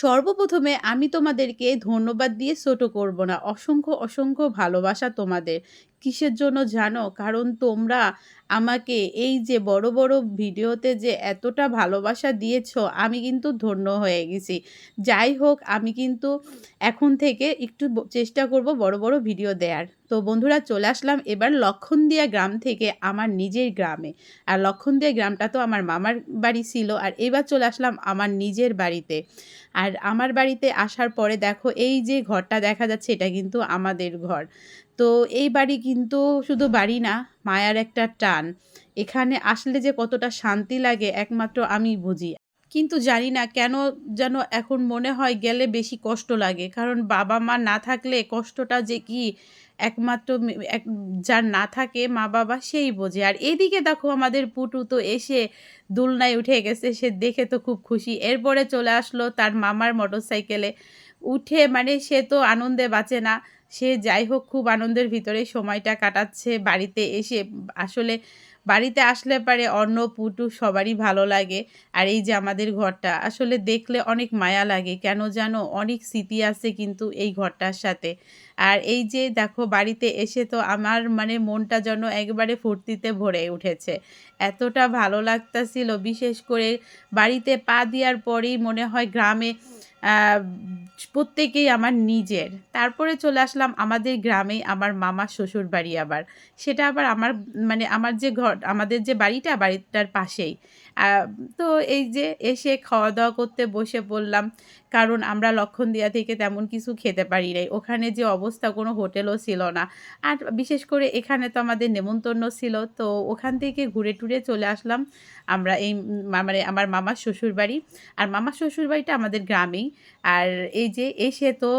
সর্বপ্রথমে আমি তোমাদেরকে ধন্যবাদ দিয়ে ছোট করব না। অসংখ্য, অসংখ্য ভালোবাসা তোমাদের। কিসের জন্য জানো? কারণ তোমরা আমাকে এই যে বড়, বড় ভিডিওতে যে এতটা ভালোবাসা দিয়েছ, আমি কিন্তু ধন্য হয়ে গেছি। যাই হোক, আমি কিন্তু এখন থেকে একটু চেষ্টা করব বড়, বড় ভিডিও দেওয়ার তো বন্ধুরা চলে আসলাম এবার লক্ষণদিয়া গ্রাম থেকে আমার নিজের গ্রামে। আর লক্ষণদিয়া গ্রামটা তো আমার মামার বাড়ি ছিল। আর এবার চলে আসলাম আমার নিজের বাড়িতে। আর আমার বাড়িতে আসার পরে দেখো এই যে ঘরটা দেখা যাচ্ছে এটা কিন্তু আমাদের ঘর। তো এই বাড়ি কিন্তু শুধু বাড়ি না, মায়ার একটা টান। এখানে আসলে যে কতটা শান্তি লাগে একমাত্র আমি বুঝি। কিন্তু জানি না কেন যেন এখন মনে হয় গেলে বেশি কষ্ট লাগে। কারণ বাবা-মা না থাকলে কষ্টটা যে কি একমাত্র এক যার না থাকে মা-বাবা সেই বোঝে। আর এদিকে দেখো আমাদের পুটু তো এসে দুলনায় উঠে গেছে। সে দেখে তো খুব খুশি। এরপরে চলে আসলো তার মামার মোটরসাইকেলে। উঠে মানে সে তো আনন্দে বাঁচে না। সে যাই হোক খুব আনন্দের ভিতরে সময়টা কাটাচ্ছে। বাড়িতে এসে আসলে বাড়িতে আসলে পারে অন্ন, পুটু সবারই ভালো লাগে। আর এই যে আমাদের ঘরটা আসলে দেখলে অনেক মায়া লাগে। কেন জানো? অনেক স্মৃতি আছে কিন্তু এই ঘরটার সাথে। আর এই যে দেখো বাড়িতে এসে তো আমার মানে মনটা যেন একবারে ফুর্তিতে ভরে উঠেছে। এতটা ভালো লাগতাছিল বিশেষ করে বাড়িতে পা দেওয়ার পরেই মনে হয় গ্রামে প্রত্যেকেই আমার নিজের। তারপরে চলে আসলাম আমাদের গ্রামেই আমার মামা শ্বশুর বাড়ি আবার। সেটা আবার আমার মানে আমার যে ঘর, আমাদের যে বাড়িটা, বাড়িটার পাশেই। তো এই যে এসে খাওয়া-দাওয়া করতে বসে পড়লাম। কারণ আমরা লক্ষণদিয়া থেকে তেমন কিছু খেতে পারি নাই। ওখানে যে অবস্থা কোনো হোটেলও ছিল না। আর বিশেষ করে এখানে তো আমাদের নেমন্তন্ন ছিল। তো ওখান থেকে ঘুরে টুরে চলে আসলাম আমরা এই মানে আমার মামার শ্বশুরবাড়ি। আর মামার শ্বশুরবাড়িটা আমাদের গ্রামেই। আর এই যে এসে তো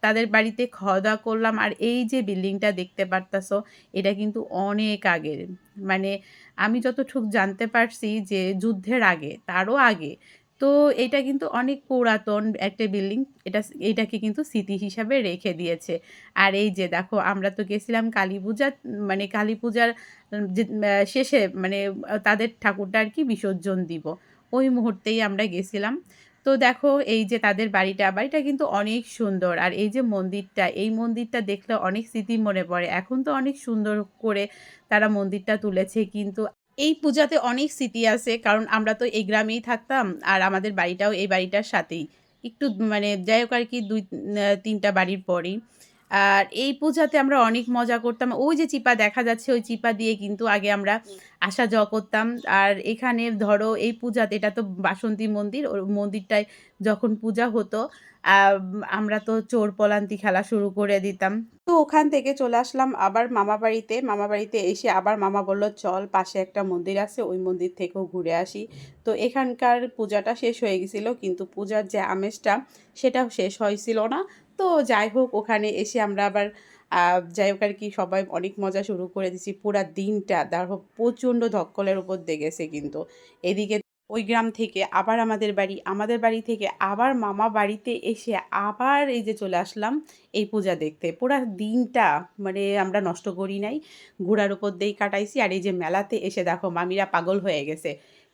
তাদের বাড়িতে খাওয়া-দাওয়া করলাম। আর এই যে বিল্ডিংটা দেখতে পারতাছো, এটা কিন্তু অনেক আগের। মানে আমি যতটুক জানতে পারছি যে যুদ্ধের আগে, তারও আগে। তো এটা কিন্তু অনেক পুরাতন একটা বিল্ডিং। এটা এইটাকে কিন্তু স্মৃতি হিসাবে রেখে দিয়েছে। আর এই যে দেখো আমরা তো গেছিলাম কালীপূজা মানে কালীপূজার যে আ শেষে মানে তাদের ঠাকুরটা আর কি বিসর্জন দিব। ওই মুহূর্তেই আমরা গেছিলাম। তো দেখো এই যে তাদের বাড়িটা, বাড়িটা কিন্তু অনেক সুন্দর। আর এই যে মন্দিরটা, এই মন্দিরটা দেখলে অনেক স্মৃতি মনে পড়ে। এখন তো অনেক সুন্দর করে তারা মন্দিরটা তুলেছে কিন্তু এই পূজাতে অনেক স্মৃতি আছে। কারণ আমরা তো এই গ্রামেই থাকতাম। আর আমাদের বাড়িটাও এই বাড়িটার সাথেই। একটু মানে যাই হোক আর কি, দুই তিনটা বাড়ির পরেই। আর এই পূজাতে আমরা অনেক মজা করতাম। ওই যে চিপা দেখা যাচ্ছে, ওই চিপা দিয়ে কিন্তু আগে আমরা আসা যাওয়া করতাম। আর এখানে ধরো এই পূজাতে এটা তো বাসন্তী মন্দির। ওর মন্দিরটায় যখন পূজা হতো আমরা তো চোর পলান্তি খেলা শুরু করে দিতাম। তো ওখান থেকে চলে আসলাম আবার মামাবাড়িতে। মামাবাড়িতে এসে আবার মামা বলল, "চল পাশে একটা মন্দির আছে, ওই মন্দির থেকেও ঘুরে আসি।" তো এখানকার পূজাটা শেষ হয়ে গেছিল। কিন্তু পূজার যে আমেজটা সেটাও শেষ হয়েছিল না। তো যাই হোক ওখানে এসে আমরা আবার যাই হোক আর কি সবাই অনেক মজা শুরু করে দিছি। পুরা দিনটা দেখো প্রচণ্ড ধক্কলের উপর দিয়ে গেছে কিন্তু। এদিকে ওই গ্রাম থেকে আবার আমাদের বাড়ি, আমাদের বাড়ি থেকে আবার মামা বাড়িতে এসে আবার এই যে চলে আসলাম এই পূজা দেখতে। পুরা দিনটা মানে আমরা নষ্ট করি নাই। ঘোড়ার উপর দিয়েই কাটাইছি। আর এই যে মেলাতে এসে দেখো মামিরা পাগল হয়ে গেছে।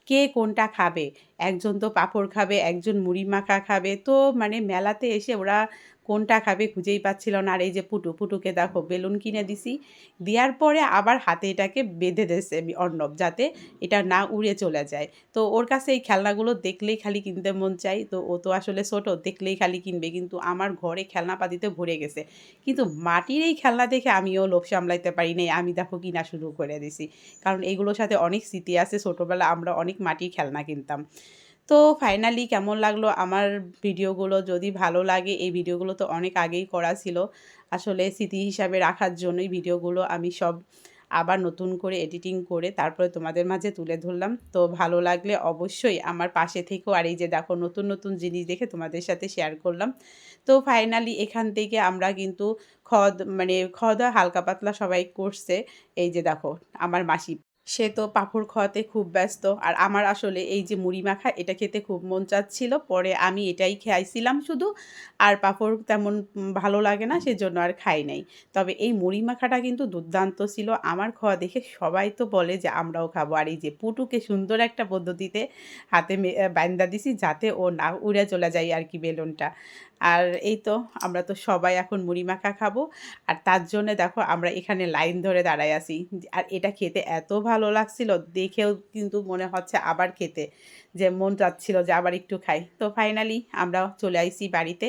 কে কোনটা খাবে? একজন তো পাঁপড় খাবে, একজন মুড়ি মাখা খাবে। তো মানে মেলাতে এসে ওরা কোনটা খাবে খুঁজেই পাচ্ছিল না। আর এই যে পুটু, পুটুকে দেখো বেলুন কিনে দিছি। দেওয়ার পরে আবার হাতে এটাকে বেঁধে দিয়েছে অর্ণব যাতে এটা না উড়ে চলে যায়। তো ওর কাছে এই খেলনাগুলো দেখলেই খালি কিনতে মন চায়। তো ও তো আসলে ছোটো দেখলেই খালি কিনবে। কিন্তু আমার ঘরে খেলনাপাতিতে ভরে গেছে। কিন্তু মাটির এই খেলনা দেখে আমিও লোভ সামলাইতে পারি নাই। আমি দেখো কিনা শুরু করে দিছি। কারণ এগুলোর সাথে অনেক স্মৃতি আছে। ছোটোবেলা আমরা অনেক মাটির খেলনা কিনতাম। তো ফাইনালি কেমন লাগল আমার ভিডিওগুলো? যদি ভালো লাগে এই ভিডিওগুলো তো অনেক আগেই করা ছিল। আসলে স্মৃতি হিসাবে রাখার জন্যই ভিডিওগুলো আমি সব আবার নতুন করে এডিটিং করে তারপরে তোমাদের মাঝে তুলে ধরলাম। তো ভালো লাগলে অবশ্যই আমার পাশে থেকেও আর এই যে দেখো নতুন, নতুন জিনিস দেখে তোমাদের সাথে শেয়ার করলাম। তো ফাইনালি এখান থেকে আমরা কিন্তু খদ মানে খাওয়া-দাওয়া হালকা পাতলা সবাই করছে। এই যে দেখো আমার মাসি সে তো পাঁপড় খাওয়াতে খুব ব্যস্ত। আর আমার আসলে এই যে মুড়ি মাখা, এটা খেতে খুব মন চাচ্ছিল। পরে আমি এটাই খাইছিলাম শুধু। আর পাঁপড় তেমন ভালো লাগে না, সেজন্য আর খাই নাই। তবে এই মুড়ি মাখাটা কিন্তু দুর্দান্ত ছিল। আমার খাওয়া দেখে সবাই তো বলে যে, আমরাও খাব। আর এই যে পুটুকে সুন্দর একটা পদ্ধতিতে হাতে বাইন্দা দিছি যাতে ও না উড়ে চলে যায় আর কি বেলুনটা। আর এই তো আমরা তো সবাই এখন মুড়ি মাখা খাব। আর তার জন্যে দেখো আমরা এখানে লাইন ধরে দাঁড়ায় আছি। আর এটা খেতে এত ভালো লাগছিল দেখেও কিন্তু মনে হচ্ছে আবার খেতে। যে মন চাচ্ছিল যে আবার একটু খাই। তো ফাইনালি আমরা চলে আইছি বাড়িতে।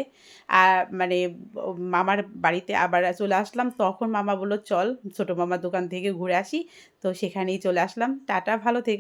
আর মানে মামার বাড়িতে আবার চলে আসলাম। তখন মামা বলল "চল ছোট মামার দোকান থেকে ঘুরে আসি।" তো সেখানেই চলে আসলাম। টাটা, ভালো থেকো।